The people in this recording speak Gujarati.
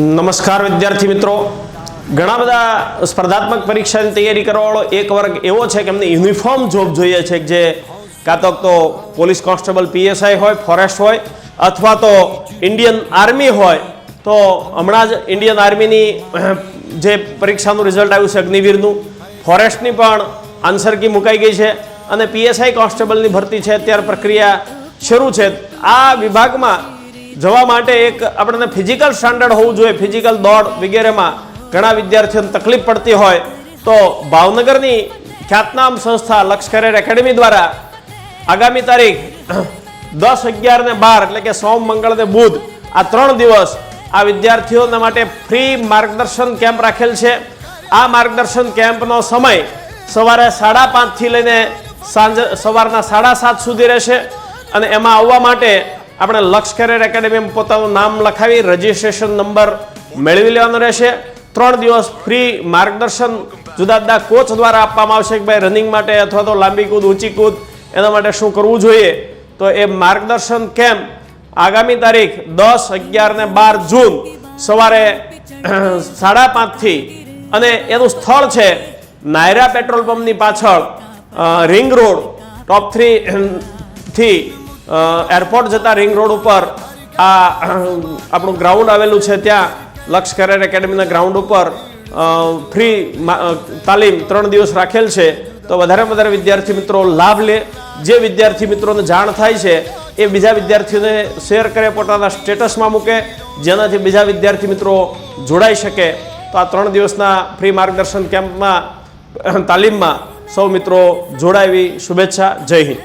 નમસ્કાર વિદ્યાર્થી મિત્રો. ઘણા બધા સ્પર્ધાત્મક પરીક્ષાની તૈયારી કરવાવાળો એક વર્ગ એવો છે કે એમને યુનિફોર્મ જોબ જોઈએ છે, જે કાં તો પોલીસ કોન્સ્ટેબલ પીએસઆઈ હોય, ફોરેસ્ટ હોય, અથવા તો ઇન્ડિયન આર્મી હોય, તો હમણાં જ ઇન્ડિયન આર્મીની જે પરીક્ષાનું રિઝલ્ટ આવ્યું છે અગ્નિવીરનું, ફોરેસ્ટની પણ આન્સર કી મુકાઈ ગઈ છે અને પીએસઆઈ કોન્સ્ટેબલની ભરતી છે, અત્યારે પ્રક્રિયા શરૂ છે. આ વિભાગમાં જવા માટે એક આપણને ફિઝિકલ સ્ટાન્ડર્ડ હોવું જોઈએ. ફિઝિકલ દોડ વગેરેમાં ઘણા વિદ્યાર્થીઓને તકલીફ પડતી હોય તો ભાવનગરની ખ્યાતનામ સંસ્થા લક્ષ કરિયર એકેડમી દ્વારા આગામી તારીખ દસ અગિયાર ને બાર, એટલે કે સોમ, મંગળ ને બુધ, આ ત્રણ દિવસ આ વિદ્યાર્થીઓના માટે ફ્રી માર્ગદર્શન કેમ્પ રાખેલ છે. આ માર્ગદર્શન કેમ્પનો સમય સવારે સાડા પાંચથી લઈને સાંજે સવારના સાડા સાત સુધી રહેશે અને એમાં આવવા માટે આપણે લક્ષ કરિયર એકેડમીમાં પોતાનું નામ લખાવી રજિસ્ટ્રેશન નંબર મેળવી લેવાનો રહેશે. ત્રણ દિવસ ફ્રી માર્ગદર્શન જુદા જુદા કોચ દ્વારા આપવામાં આવશે કે ભાઈ રનિંગ માટે અથવા તો લાંબી કૂદ, ઊંચી કૂદ, એના માટે શું કરવું જોઈએ? તો એ માર્ગદર્શન કેમ્પ આગામી તારીખ દસ અગિયાર ને બાર જૂન સવારે સાડા પાંચથી અને એનું સ્થળ છે નાયરા પેટ્રોલ પંપની પાછળ રિંગ રોડ, ટોપ થ્રી થી એરપોર્ટ જતા રિંગ રોડ ઉપર આ, આપણું ગ્રાઉન્ડ આવેલું છે ત્યાં, લક્ષ કરેર એકેડમીના ગ્રાઉન્ડ ઉપર ફ્રી તાલીમ ત્રણ દિવસ રાખેલ છે. તો વધારે વધારે વિદ્યાર્થી મિત્રો લાભ લે. જે વિદ્યાર્થી મિત્રોને જાણ થાય છે, એ બીજા વિદ્યાર્થીઓને શેર કરે, પોતાના સ્ટેટસમાં મૂકે, જેનાથી બીજા વિદ્યાર્થી મિત્રો જોડાઈ શકે. તો આ ત્રણ દિવસના ફ્રી માર્ગદર્શન કેમ્પમાં, તાલીમમાં સૌ મિત્રો જોડાવી, શુભેચ્છા, જય હિન્દ.